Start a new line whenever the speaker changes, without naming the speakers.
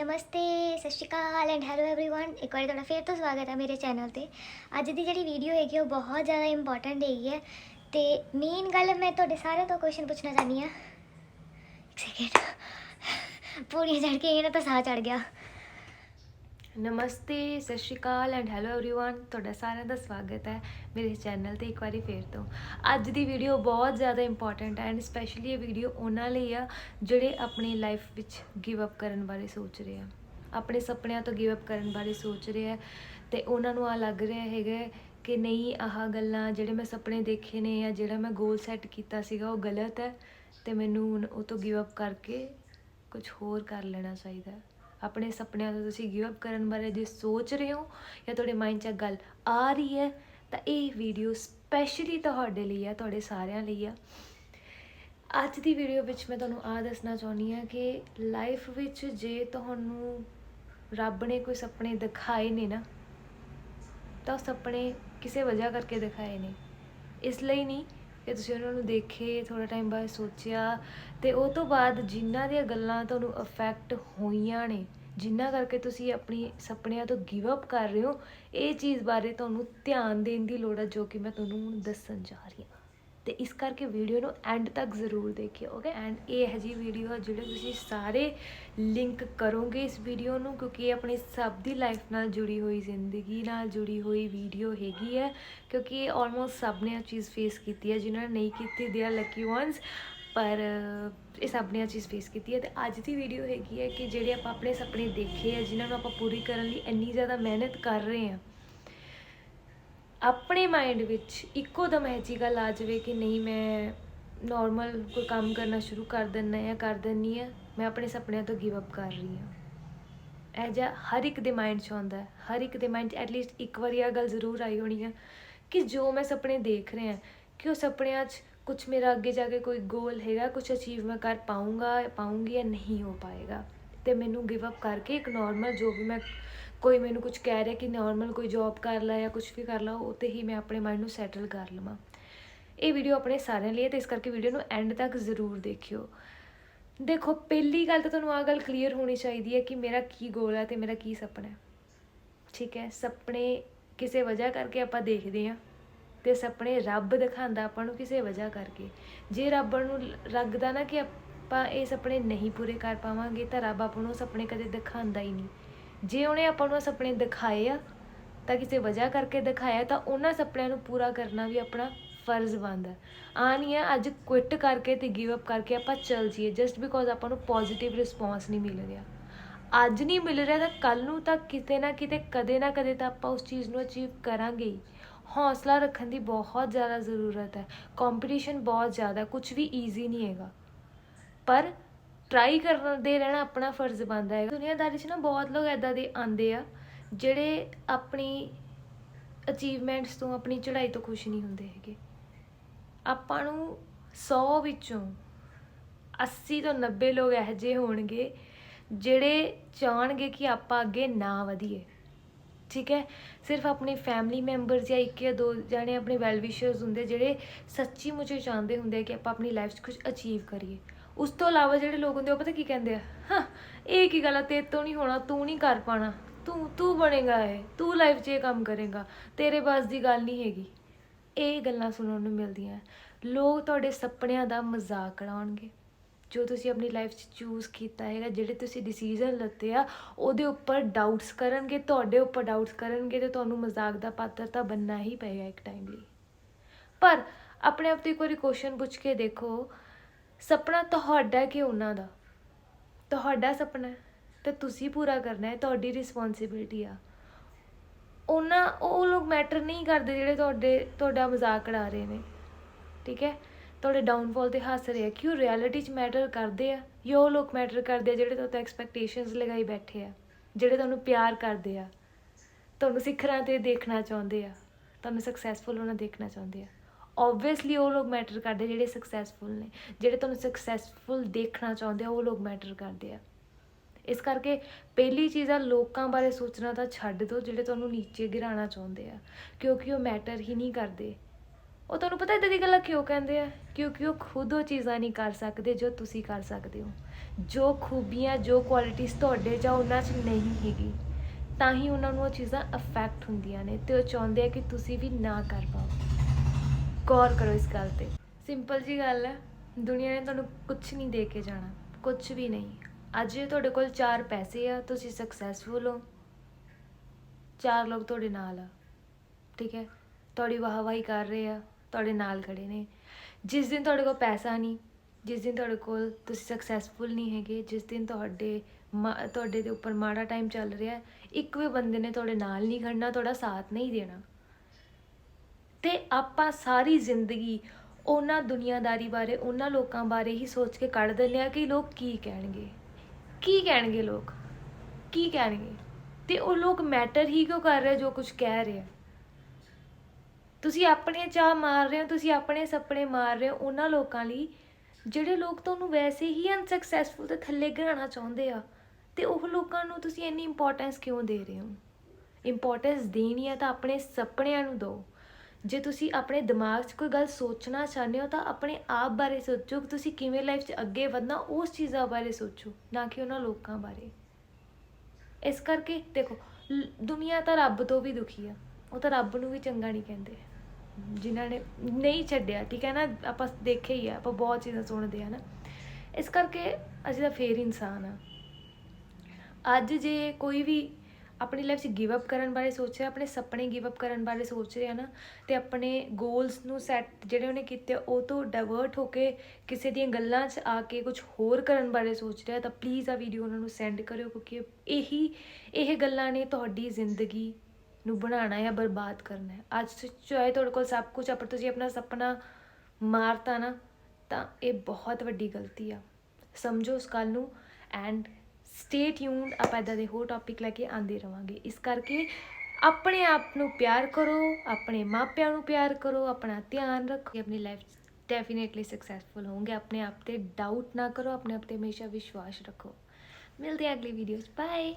ਨਮਸਤੇ ਸਤਿ ਸ਼੍ਰੀ ਅਕਾਲ ਐਂਡ ਹੈਲੋ एवरीवन ਇੱਕ ਵਾਰੀ ਤੁਹਾਡਾ ਫੇਰ ਤੋਂ ਸਵਾਗਤ ਹੈ ਮੇਰੇ ਚੈਨਲ ਤੇ ਅੱਜ ਦੀ ਜਿਹੜੀ ਵੀਡੀਓ ਹੈਗੀ ਉਹ ਬਹੁਤ ਜ਼ਿਆਦਾ ਇੰਪੋਰਟੈਂਟ ਹੈਗੀ ਹੈ ਤੇ ਮੇਨ ਗੱਲ ਮੈਂ ਤੁਹਾਡੇ ਸਾਰਿਆਂ ਤੋਂ ਕੁਐਸਚਨ ਪੁੱਛਣਾ ਚਾਹਨੀ ਆ ਇੱਕ ਸੈਕਿੰਡ ਪੂਰੀ ਚੜ ਕੇ ਇਹਨਾਂ ਤਾਂ ਸਾਹ ਚੜ ਗਿਆ
ਨਮਸਤੇ ਸਤਿ ਸ਼੍ਰੀ ਅਕਾਲ ਐਂਡ ਹੈਲੋ एवरीवन ਤੁਹਾਡਾ ਸਾਰਿਆਂ ਦਾ ਸਵਾਗਤ ਹੈ ਮੇਰੇ ਚੈਨਲ ਤੇ ਇੱਕ ਵਾਰੀ ਫੇਰ ਤੋਂ ਅੱਜ ਦੀ ਵੀਡੀਓ ਬਹੁਤ ਜ਼ਿਆਦਾ ਇੰਪੋਰਟੈਂਟ ਹੈ ਐਂਡ ਸਪੈਸ਼ਲੀ ਇਹ ਵੀਡੀਓ ਉਹਨਾਂ ਲਈ ਆ ਜਿਹੜੇ ਆਪਣੀ ਲਾਈਫ ਵਿੱਚ ਗਿਵ ਅਪ ਕਰਨ ਬਾਰੇ ਸੋਚ ਰਹੇ ਆ ਆਪਣੇ ਸੁਪਨਿਆਂ ਤੋਂ ਗਿਵ ਅਪ ਕਰਨ ਬਾਰੇ ਸੋਚ ਰਹੇ ਆ ਤੇ ਉਹਨਾਂ ਨੂੰ ਆ ਲੱਗ ਰਿਹਾ ਹੈਗਾ ਕਿ ਨਹੀਂ ਆਹ ਗੱਲਾਂ ਜਿਹੜੇ ਮੈਂ ਸੁਪਨੇ ਦੇਖੇ ਨੇ ਜਾਂ ਜਿਹੜਾ ਮੈਂ ਗੋਲ ਸੈੱਟ ਕੀਤਾ ਸੀਗਾ ਉਹ ਗਲਤ ਹੈ ਤੇ ਮੈਨੂੰ ਹੁਣ ਉਹ ਤੋਂ ਗਿਵ ਅਪ ਕਰਕੇ ਕੁਝ ਹੋਰ ਕਰ ਲੈਣਾ ਚਾਹੀਦਾ ਹੈ ਆਪਣੇ ਸੁਪਨਿਆਂ ਤੋਂ ਤੁਸੀਂ ਗਿਵ ਅਪ ਕਰਨ ਬਾਰੇ ਜੇ ਸੋਚ ਰਹੇ ਹੋ ਜਾਂ ਤੁਹਾਡੇ ਮਾਈਂਡ 'ਚ ਗੱਲ ਆ ਰਹੀ ਹੈ, ਤਾਂ ਇਹ ਵੀਡੀਓ ਸਪੈਸ਼ਲੀ ਤੁਹਾਡੇ ਲਈ ਆ, ਤੁਹਾਡੇ ਸਾਰਿਆਂ ਲਈ ਆ। ਅੱਜ ਦੀ ਵੀਡੀਓ ਵਿੱਚ ਮੈਂ ਤੁਹਾਨੂੰ ਆ ਦੱਸਣਾ ਚਾਹੁੰਦੀ ਹਾਂ ਕਿ ਲਾਈਫ ਵਿੱਚ ਜੇ ਤੁਹਾਨੂੰ ਰੱਬ ਨੇ ਕੋਈ ਸੁਪਨੇ ਦਿਖਾਏ ਨੇ ਨਾ, ਤਾਂ ਉਹ ਸੁਪਨੇ ਕਿਸੇ ਵਜ੍ਹਾ ਕਰਕੇ ਦਿਖਾਏ ਨੇ। ਇਸ ਲਈ ਨਹੀਂ ਕਿ ਤੁਸੀਂ ਉਹਨਾਂ ਨੂੰ ਦੇਖੇ ਥੋੜਾ ਟਾਈਮ ਬਾਅਦ ਸੋਚਿਆ, ਤੇ ਉਹ ਤੋਂ ਬਾਅਦ ਜਿਨ੍ਹਾਂ ਦੀਆਂ ਗੱਲਾਂ ਤੁਹਾਨੂੰ ਅਫੈਕਟ ਹੋਈਆਂ ਨੇ ਜਿਨ੍ਹਾਂ ਕਰਕੇ ਤੁਸੀਂ ਆਪਣੀ ਸੁਪਨਿਆਂ ਤੋਂ ਗਿਵ ਅਪ ਕਰ ਰਹੇ ਹੋ, ਇਹ ਚੀਜ਼ ਬਾਰੇ ਤੁਹਾਨੂੰ ਧਿਆਨ ਦੇਣ ਦੀ ਲੋੜ ਹੈ ਜੋ ਕਿ ਮੈਂ ਤੁਹਾਨੂੰ ਹੁਣ ਦੱਸਣ ਜਾ ਰਹੀ ਹਾਂ। ਤੇ ਇਸ ਕਰਕੇ ਵੀਡੀਓ ਨੂੰ ਐਂਡ ਤੱਕ ਜ਼ਰੂਰ ਦੇਖਿਓ ਓਕੇ ਐਂਡ ਇਹ ਹੈ ਜੀ ਵੀਡੀਓ ਹੈ ਜਿਹੜੇ ਤੁਸੀਂ ਸਾਰੇ ਲਿੰਕ ਕਰੋਗੇ ਇਸ ਵੀਡੀਓ ਨੂੰ, ਕਿਉਂਕਿ ਇਹ ਆਪਣੀ ਸਭ ਦੀ ਲਾਈਫ ਨਾਲ ਜੁੜੀ ਹੋਈ, ਜ਼ਿੰਦਗੀ ਨਾਲ ਜੁੜੀ ਹੋਈ ਵੀਡੀਓ ਹੈਗੀ ਹੈ ਕਿਉਂਕਿ ਇਹ ਆਲਮੋਸਟ ਸਭ ਨੇ ਇਹ ਚੀਜ਼ ਫੇਸ ਕੀਤੀ ਹੈ ਜਿਨ੍ਹਾਂ ਨੇ ਨਹੀਂ ਕੀਤੀ ਦੇ ਆਰ ਲੱਕੀ ਵਨਸ ਪਰ ਇਹ ਸਭ ਨੇ ਇਹ ਚੀਜ਼ ਫੇਸ ਕੀਤੀ ਹੈ ਤੇ ਅੱਜ ਦੀ ਵੀਡੀਓ ਹੈਗੀ ਹੈ ਕਿ ਜਿਹੜੇ ਆਪਾਂ ਆਪਣੇ ਸੁਪਨੇ ਦੇਖੇ ਆ, ਜਿਨ੍ਹਾਂ ਨੂੰ ਆਪਾਂ ਪੂਰੀ ਕਰਨ ਲਈ ਇੰਨੀ ਜ਼ਿਆਦਾ ਮਿਹਨਤ ਕਰ ਰਹੇ ਹਾਂ, ਆਪਣੇ ਮਾਈਂਡ ਵਿੱਚ ਇੱਕੋ ਦਮ ਇਹ ਜੀ ਗੱਲ ਆ ਜਾਵੇ ਕਿ ਨਹੀਂ, ਮੈਂ ਨਾਰਮਲ ਕੋਈ ਕੰਮ ਕਰਨਾ ਸ਼ੁਰੂ ਕਰ ਦਿੰਨਾ ਜਾਂ ਕਰ ਦਿੰਨੀ ਆ ਮੈਂ ਆਪਣੇ ਸੁਪਨਿਆਂ ਤੋਂ ਗਿਵ ਅਪ ਕਰ ਰਹੀ ਹਾਂ। ਇਹ ਜਿਹਾ ਹਰ ਇੱਕ ਦੇ ਮਾਈਂਡ 'ਚ ਆਉਂਦਾ ਹਰ ਇੱਕ ਦੇ ਮਾਈਂਡ 'ਚ ਐਟਲੀਸਟ ਇੱਕ ਵਾਰੀ ਇਹ ਗੱਲ ਜ਼ਰੂਰ ਆਈ ਹੋਣੀ ਹੈ ਕਿ ਜੋ ਮੈਂ ਸੁਪਨੇ ਦੇਖ ਰਿਹਾ, ਕਿ ਉਹ ਸੁਪਨਿਆਂ 'ਚ ਕੁਝ ਮੇਰਾ ਅੱਗੇ ਜਾ ਕੇ ਕੋਈ ਗੋਲ ਹੈਗਾ ਕੁਝ ਅਚੀਵ ਮੈਂ ਕਰ ਪਾਉਂਗਾ ਪਾਉਂਗੀ ਜਾਂ ਨਹੀਂ ਹੋ ਪਾਏਗਾ, ਤੇ ਮੈਨੂੰ ਗਿਵ ਅਪ ਕਰਕੇ ਇੱਕ ਨਾਰਮਲ ਜੋ ਵੀ ਮੈਂ, ਕੋਈ ਮੈਨੂੰ ਕੁਝ ਕਹਿ ਰਿਹਾ ਕਿ ਨਾਰਮਲ ਕੋਈ ਜੌਬ ਕਰ ਲਾ ਜਾਂ ਕੁਝ ਵੀ ਕਰ ਲਾ, ਉਹ ਤੇ ਹੀ ਮੈਂ ਆਪਣੇ ਮਾਈਂਡ ਨੂੰ ਸੈਟਲ ਕਰ ਲਵਾਂ। ਇਹ ਵੀਡੀਓ ਆਪਣੇ ਸਾਰਿਆਂ ਲਈ ਹੈ ਤੇ ਇਸ ਕਰਕੇ ਵੀਡੀਓ ਨੂੰ ਐਂਡ ਤੱਕ ਜ਼ਰੂਰ ਦੇਖਿਓ। ਦੇਖੋ, ਪਹਿਲੀ ਗੱਲ ਤਾਂ ਤੁਹਾਨੂੰ ਆ ਗੱਲ ਕਲੀਅਰ ਹੋਣੀ ਚਾਹੀਦੀ ਹੈ ਕਿ ਮੇਰਾ ਕੀ ਗੋਲ ਹੈ ਤੇ ਮੇਰਾ ਕੀ ਸੁਪਨਾ ਹੈ। ਠੀਕ ਹੈ, ਸੁਪਨੇ ਕਿਸੇ ਵਜ੍ਹਾ ਕਰਕੇ ਆਪਾਂ ਦੇਖਦੇ ਹਾਂ। ਤੇ ਸੁਪਨੇ ਰੱਬ ਦਿਖਾਉਂਦਾ ਆਪਾਂ ਨੂੰ ਕਿਸੇ ਵਜ੍ਹਾ ਕਰਕੇ। ਜੇ ਰੱਬ ਨੂੰ ਲੱਗਦਾ ਨਾ ਕਿ ਆਪਾਂ ਇਹ ਸੁਪਨੇ ਨਹੀਂ ਪੂਰੇ ਕਰ ਪਾਵਾਂਗੇ ਤਾਂ ਰੱਬ ਆਪਾਂ ਨੂੰ ਉਹ ਸੁਪਨੇ ਕਦੇ ਦਿਖਾਉਂਦਾ ਹੀ ਨਹੀਂ। ਜੇ ਉਹਨੇ ਆਪਾਂ ਨੂੰ ਇਹ ਸੁਪਨੇ ਦਿਖਾਏ ਆ, ਤਾਂ ਕਿਸੇ ਵਜ੍ਹਾ ਕਰਕੇ ਦਿਖਾਇਆ, ਤਾਂ ਉਹਨਾਂ ਸੁਪਨਿਆਂ ਨੂੰ ਪੂਰਾ ਕਰਨਾ ਵੀ ਆਪਣਾ ਫਰਜ਼ ਬਣਦਾ। ਆ ਨਹੀਂ ਹੈ ਅੱਜ ਕੁਇਟ ਕਰਕੇ ਤੇ ਗਿਵ ਅਪ ਕਰਕੇ ਆਪਾਂ ਚੱਲ ਜੀਏ ਜਸਟ ਬਿਕੋਜ਼ ਆਪਾਂ ਨੂੰ ਪੋਜ਼ਿਟਿਵ ਰਿਸਪੌਂਸ ਨਹੀਂ ਮਿਲ ਰਿਹਾ। ਅੱਜ ਨਹੀਂ ਮਿਲ ਰਿਹਾ ਤਾਂ ਕੱਲ ਨੂੰ ਤਾਂ ਕਿਤੇ ਨਾ ਕਿਤੇ, ਕਦੇ ਨਾ ਕਦੇ ਤਾਂ ਆਪਾਂ ਉਸ ਚੀਜ਼ ਨੂੰ ਅਚੀਵ ਕਰਾਂਗੇ ਹੀ। ਹੌਸਲਾ ਰੱਖਣ ਦੀ ਬਹੁਤ ਜ਼ਿਆਦਾ ਜ਼ਰੂਰਤ ਹੈ। ਕੰਪੀਟੀਸ਼ਨ ਬਹੁਤ ਜ਼ਿਆਦਾ ਕੁਝ ਵੀ ਈਜ਼ੀ ਨਹੀਂ ਹੈਗਾ। ਪਰ ਟਰਾਈ ਕਰਨ ਦੇ ਰਹਿਣਾ ਆਪਣਾ ਫਰਜ਼ ਬਣਦਾ ਹੈ ਦੁਨੀਆਦਾਰੀ 'ਚ ਨਾ ਬਹੁਤ ਲੋਕ ਐਦਾਂ ਦੇ ਆਂਦੇ ਆ, ਜਿਹੜੇ ਆਪਣੀ ਅਚੀਵਮੈਂਟਸ ਤੋਂ, ਆਪਣੀ ਚੜ੍ਹਾਈ ਤੋਂ ਖੁਸ਼ ਨਹੀਂ ਹੁੰਦੇ ਹੈਗੇ। ਆਪਾਂ ਨੂੰ 100 ਵਿੱਚੋਂ 80 ਤੋਂ 90 ਲੋਕ ਇਹੋ ਜਿਹੇ ਹੋਣਗੇ, ਜਿਹੜੇ ਚਾਹਣਗੇ ਕਿ ਆਪਾਂ ਅੱਗੇ ਨਾ ਵਧੀਏ। ਠੀਕ ਹੈ? ਸਿਰਫ ਆਪਣੇ ਫੈਮਿਲੀ ਮੈਂਬਰਸ ਜਾਂ ਇੱਕ ਜਾਂ ਦੋ ਜਾਣੇ ਆਪਣੇ ਵੈਲ ਵਿਸ਼ਰਸ ਹੁੰਦੇ ਜਿਹੜੇ ਸੱਚੀ ਮੁੱਚੇ ਚਾਹੁੰਦੇ ਹੁੰਦੇ ਕਿ ਆਪਾਂ ਆਪਣੀ ਲਾਈਫ 'ਚ ਕੁਝ ਅਚੀਵ ਕਰੀਏ। ਉਸ ਤੋਂ ਇਲਾਵਾ ਜਿਹੜੇ ਲੋਕ ਹੁੰਦੇ ਉਹ ਪਤਾ ਕੀ ਕਹਿੰਦੇ ਆ? ਹਾਂ, ਇਹ ਕੀ ਗੱਲ ਆ? ਤੇਰੇ ਤੋਂ ਨਹੀਂ ਹੋਣਾ, ਤੂੰ ਨਹੀਂ ਕਰ ਪਾਣਾ। ਤੂੰ ਤੂੰ ਬਣੇਗਾ ਇਹ। ਤੂੰ ਲਾਈਫ 'ਚ ਇਹ ਕੰਮ ਕਰੇਗਾ। ਤੇਰੇ ਬਸ ਦੀ ਗੱਲ ਨਹੀਂ ਹੈਗੀ। ਇਹ ਗੱਲਾਂ ਸੁਣਨ ਨੂੰ ਮਿਲਦੀਆਂ। ਲੋਕ ਤੁਹਾਡੇ ਸੁਪਨਿਆਂ ਦਾ ਮਜ਼ਾਕ ਉਡਾਉਣਗੇ। ਜੋ ਤੁਸੀਂ ਆਪਣੀ ਲਾਈਫ 'ਚ ਚੂਜ਼ ਕੀਤਾ ਹੈਗਾ, ਜਿਹੜੇ ਤੁਸੀਂ ਡਿਸੀਜਨ ਲੱਤੇ ਆ, ਉਹਦੇ ਉੱਪਰ ਡਾਊਟਸ ਕਰਨਗੇ, ਤੁਹਾਡੇ ਉੱਪਰ ਡਾਊਟਸ ਕਰਨਗੇ ਤੇ ਤੁਹਾਨੂੰ ਮਜ਼ਾਕ ਦਾ ਪਾਤਰ ਤਾਂ ਬੰਨਣਾ ਹੀ ਪਏਗਾ ਇੱਕ ਟਾਈਮ ਲਈ। ਪਰ ਆਪਣੇ ਆਪ ਤੋਂ ਇੱਕ ਵਾਰੀ ਕੁਐਸਚਨ ਪੁੱਛ ਕੇ ਦੇਖੋ, ਸੁਪਨਾ ਤੁਹਾਡਾ ਕਿ ਉਹਨਾਂ ਦਾ? ਤੁਹਾਡਾ ਸੁਪਨਾ ਹੈ, ਤੇ ਤੁਸੀਂ ਪੂਰਾ ਕਰਨਾ ਹੈ, ਤੁਹਾਡੀ ਰਿਸਪੌਂਸਿਬਿਲਟੀ ਆ। ਉਹਨਾਂ, ਉਹ ਲੋਕ ਮੈਟਰ ਨਹੀਂ ਕਰਦੇ ਜਿਹੜੇ ਤੁਹਾਡੇ, ਤੁਹਾਡਾ ਮਜ਼ਾਕ ਉਡਾ ਰਹੇ ਨੇ, ਠੀਕ ਹੈ? ਤੁਹਾਡੇ ਡਾਊਨਫਾਲ ਤੇ ਹੱਸ ਰਹੇ ਆ। ਕਿ ਉਹ ਰਿਐਲਿਟੀ 'ਚ ਮੈਟਰ ਕਰਦੇ ਆ। ਜਾਂ ਉਹ ਲੋਕ ਮੈਟਰ ਕਰਦੇ ਆ ਜਿਹੜੇ ਤੁਹਾਡੇ ਐਕਸਪੈਕਟੇਸ਼ਨਸ ਲਗਾਈ ਬੈਠੇ ਆ। ਜਿਹੜੇ ਤੁਹਾਨੂੰ ਪਿਆਰ ਕਰਦੇ ਆ। ਤੁਹਾਨੂੰ ਸਿਖਰਾਂ ਤੇ ਦੇਖਣਾ ਚਾਹੁੰਦੇ ਆ। ਤੁਹਾਨੂੰ ਸਕਸੈਸਫੁਲ ਹੋਣਾ ਦੇਖਣਾ ਚਾਹੁੰਦੇ ਆ। ਆਬਵੀਅਸਲੀ ਉਹ ਲੋਕ ਮੈਟਰ ਕਰਦੇ ਜਿਹੜੇ ਸਕਸੈਸਫੁਲ ਨੇ। ਜਿਹੜੇ ਤੁਹਾਨੂੰ ਸਕਸੈਸਫੁਲ ਦੇਖਣਾ ਚਾਹੁੰਦੇ ਆ, ਉਹ ਲੋਕ ਮੈਟਰ ਕਰਦੇ ਆ। ਇਸ ਕਰਕੇ ਪਹਿਲੀ ਚੀਜ਼ ਆ, ਲੋਕਾਂ ਬਾਰੇ ਸੋਚਣਾ ਤਾਂ ਛੱਡ ਦਿਓ ਜਿਹੜੇ ਤੁਹਾਨੂੰ ਨੀਚੇ ਗਿਰਾਉਣਾ ਚਾਹੁੰਦੇ ਆ। ਕਿਉਂਕਿ ਉਹ ਮੈਟਰ ਹੀ ਨਹੀਂ ਕਰਦੇ। ਉਹ ਤੁਹਾਨੂੰ ਪਤਾ ਇਦਾਂ ਦੀ ਗੱਲਾਂ ਕਿਉਂ ਕਹਿੰਦੇ ਆ? ਕਿਉਂਕਿ ਉਹ ਖੁਦ ਉਹ ਚੀਜ਼ਾਂ ਨਹੀਂ ਕਰ ਸਕਦੇ ਜੋ ਤੁਸੀਂ ਕਰ ਸਕਦੇ ਹੋ। ਜੋ ਖੂਬੀਆਂ, ਜੋ ਕੁਆਲਿਟੀਆਂ ਤੁਹਾਡੇ ਜਾਂ ਉਹਨਾਂ 'ਚ ਨਹੀਂ ਹੈਗੀ, ਤਾਂ ਹੀ ਉਹਨਾਂ ਨੂੰ ਉਹ ਚੀਜ਼ਾਂ ਅਫੈਕਟ ਹੁੰਦੀਆਂ ਨੇ ਤੇ ਉਹ ਚਾਹੁੰਦੇ ਆ ਕਿ ਤੁਸੀਂ ਵੀ ਨਾ ਕਰ ਪਾਓ। ਗੌਰ ਕਰੋ ਇਸ ਗੱਲ ਤੇ। ਸਿੰਪਲ ਜੀ ਗੱਲ ਹੈ ਦੁਨੀਆ ਨੇ ਤੁਹਾਨੂੰ ਕੁਝ ਨਹੀਂ ਦੇ ਕੇ ਜਾਣਾ ਕੁਝ ਵੀ ਨਹੀਂ। ਅੱਜ ਜੇ ਤੁਹਾਡੇ ਕੋਲ ਚਾਰ ਪੈਸੇ ਆ, ਤੁਸੀਂ ਸਕਸੈਸਫੁਲ ਹੋ। ਚਾਰ ਲੋਕ ਤੁਹਾਡੇ ਨਾਲ ਆ, ਠੀਕ ਹੈ? ਤੁਹਾਡੀ ਵਾਹਵਾਹੀ ਕਰ ਰਹੇ ਆ। ਤੁਹਾਡੇ ਨਾਲ ਖੜੇ ਨੇ। ਜਿਸ ਦਿਨ ਤੁਹਾਡੇ ਕੋਲ ਪੈਸਾ ਨਹੀਂ, ਜਿਸ ਦਿਨ ਤੁਹਾਡੇ ਕੋਲ ਤੁਸੀਂ ਸਕਸੈਸਫੁਲ ਨਹੀਂ ਹੈਗੇ, ਜਿਸ ਦਿਨ ਤੁਹਾਡੇ ਮਾ- ਤੁਹਾਡੇ ਦੇ ਉੱਪਰ ਮਾੜਾ ਟਾਈਮ ਚੱਲ ਰਿਹਾ, ਇੱਕ ਵੀ ਬੰਦੇ ਨੇ ਤੁਹਾਡੇ ਨਾਲ ਨਹੀਂ ਖੜਨਾ, ਤੁਹਾਡਾ ਸਾਥ ਨਹੀਂ ਦੇਣਾ। ਤੇ ਆਪਾਂ ਸਾਰੀ ਜ਼ਿੰਦਗੀ ਉਹਨਾਂ ਦੁਨੀਆਦਾਰੀ ਬਾਰੇ, ਉਹਨਾਂ ਲੋਕਾਂ ਬਾਰੇ ਹੀ ਸੋਚ ਕੇ ਕੱਢ ਦਿੰਦੇ ਆ ਕਿ ਲੋਕ ਕੀ ਕਹਿਣਗੇ। ਕੀ ਕਹਿਣਗੇ ਲੋਕ? ਕੀ ਕਹਿਣਗੇ? ਤੇ ਉਹ ਲੋਕ ਮੈਟਰ ਹੀ ਕਿਉਂ ਕਰ ਰਹੇ ਜੋ ਕੁਝ ਕਹਿ ਰਹੇ ਆ? ਤੁਸੀਂ ਆਪਣੇ ਚਾਹ ਮਾਰ ਰਹੇ ਹੋ, ਤੁਸੀਂ ਆਪਣੇ ਸੁਪਨੇ ਮਾਰ ਰਹੇ ਹੋ, ਉਹਨਾਂ ਲੋਕਾਂ ਲਈ ਜਿਹੜੇ ਲੋਕ ਤੁਹਾਨੂੰ ਵੈਸੇ ਹੀ ਅਨਸਕਸੈਸਫੁਲ ਤੇ ਥੱਲੇ ਗਿਰਾਉਣਾ ਚਾਹੁੰਦੇ ਆ, ਤੇ ਉਹ ਲੋਕਾਂ ਨੂੰ ਤੁਸੀਂ ਇੰਨੀ ਇੰਪੋਰਟੈਂਸ ਕਿਉਂ ਦੇ ਰਹੇ ਹੋ? ਇੰਪੋਰਟੈਂਸ ਦੇਣੀ ਆ ਤਾਂ ਆਪਣੇ ਸੁਪਨਿਆਂ ਨੂੰ ਦਿਓ। ਜੇ ਤੁਸੀਂ ਆਪਣੇ ਦਿਮਾਗ 'ਚ ਕੋਈ ਗੱਲ ਸੋਚਣਾ ਚਾਹੁੰਦੇ ਹੋ ਤਾਂ ਆਪਣੇ ਆਪ ਬਾਰੇ ਸੋਚੋ ਕਿ ਤੁਸੀਂ ਕਿਵੇਂ ਲਾਈਫ 'ਚ ਅੱਗੇ ਵਧਣਾ, ਉਸ ਚੀਜ਼ਾਂ ਬਾਰੇ ਸੋਚੋ, ਨਾ ਕਿ ਉਹਨਾਂ ਲੋਕਾਂ ਬਾਰੇ। ਇਸ ਕਰਕੇ ਦੇਖੋ, ਦੁਨੀਆ ਤਾਂ ਰੱਬ ਤੋਂ ਵੀ ਦੁਖੀ ਆ, ਉਹ ਤਾਂ ਰੱਬ ਨੂੰ ਵੀ ਚੰਗਾ ਨਹੀਂ ਕਹਿੰਦੇ। ਜਿਨ੍ਹਾਂ ਨੇ ਨਹੀਂ ਛੱਡਿਆ, ਠੀਕ ਹੈ ਨਾ? ਆਪਾਂ ਦੇਖਿਆ ਹੀ ਆ, ਆਪਾਂ ਬਹੁਤ ਚੀਜ਼ਾਂ ਸੁਣਦੇ ਆ ਨਾ। ਇਸ ਕਰਕੇ ਅਸੀਂ ਤਾਂ ਫੇਰ ਇਨਸਾਨ ਆ। ਅੱਜ ਜੇ ਕੋਈ ਵੀ ਆਪਣੀ ਲਾਈਫ 'ਚ ਗਿਵ ਅਪ ਕਰਨ ਬਾਰੇ ਸੋਚ ਰਿਹਾ, ਆਪਣੇ ਸੁਪਨੇ ਗਿਵ ਅਪ ਕਰਨ ਬਾਰੇ ਸੋਚ ਰਿਹਾ ਨਾ, ਤੇ ਆਪਣੇ ਗੋਲਸ ਨੂੰ ਸੈੱਟ ਜਿਹੜੇ ਉਹਨੇ ਕੀਤੇ, ਉਹ ਤੋਂ ਡਾਇਵਰਟ ਹੋ ਕੇ ਕਿਸੇ ਦੀਆਂ ਗੱਲਾਂ 'ਚ ਆ ਕੇ ਕੁਝ ਹੋਰ ਕਰਨ ਬਾਰੇ ਸੋਚ ਰਿਹਾ, ਤਾਂ ਪਲੀਜ਼ ਆ ਵੀਡੀਓ ਉਹਨਾਂ ਨੂੰ ਸੈਂਡ ਕਰਿਓ, ਕਿਉਂਕਿ ਇਹੀ, ਇਹ ਗੱਲਾਂ ਨੇ ਤੁਹਾਡੀ ਜ਼ਿੰਦਗੀ ਨੂੰ ਬਣਾਉਣਾ ਜਾਂ ਬਰਬਾਦ ਕਰਨਾ ਹੈ। ਅੱਜ ਚ- ਚਾਹੇ ਤੁਹਾਡੇ ਕੋਲ ਸਭ ਕੁਝ ਆ, ਪਰ ਤੁਸੀਂ ਆਪਣਾ ਸੁਪਨਾ ਮਾਰਤਾ ਨਾ, ਤਾਂ ਇਹ ਬਹੁਤ ਵੱਡੀ ਗਲਤੀ ਆ। ਸਮਝੋ ਉਸ ਗੱਲ ਨੂੰ ਐਂਡ ਸਟੇ ਟਿਊਨਡ ਆਪਾਂ ਇੱਦਾਂ ਦੇ ਹੋਰ ਟੌਪਿਕ ਲੈ ਕੇ ਆਂਦੇ ਰਵਾਂਗੇ। ਇਸ ਕਰਕੇ ਆਪਣੇ ਆਪ ਨੂੰ ਪਿਆਰ ਕਰੋ, ਆਪਣੇ ਮਾਪਿਆਂ ਨੂੰ ਪਿਆਰ ਕਰੋ, ਆਪਣਾ ਧਿਆਨ ਰੱਖੋ। ਆਪਣੀ ਲਾਈਫ ਡੈਫੀਨੇਟਲੀ ਸਕਸੈਸਫੁਲ ਹੋਵੋਗੇ ਆਪਣੇ ਆਪ ਤੇ ਡਾਊਟ ਨਾ ਕਰੋ, ਆਪਣੇ ਆਪ ਤੇ ਹਮੇਸ਼ਾ ਵਿਸ਼ਵਾਸ ਰੱਖੋ। ਮਿਲਦੇ ਹਾਂ ਅਗਲੀ ਵੀਡੀਓਜ਼ ਬਾਏ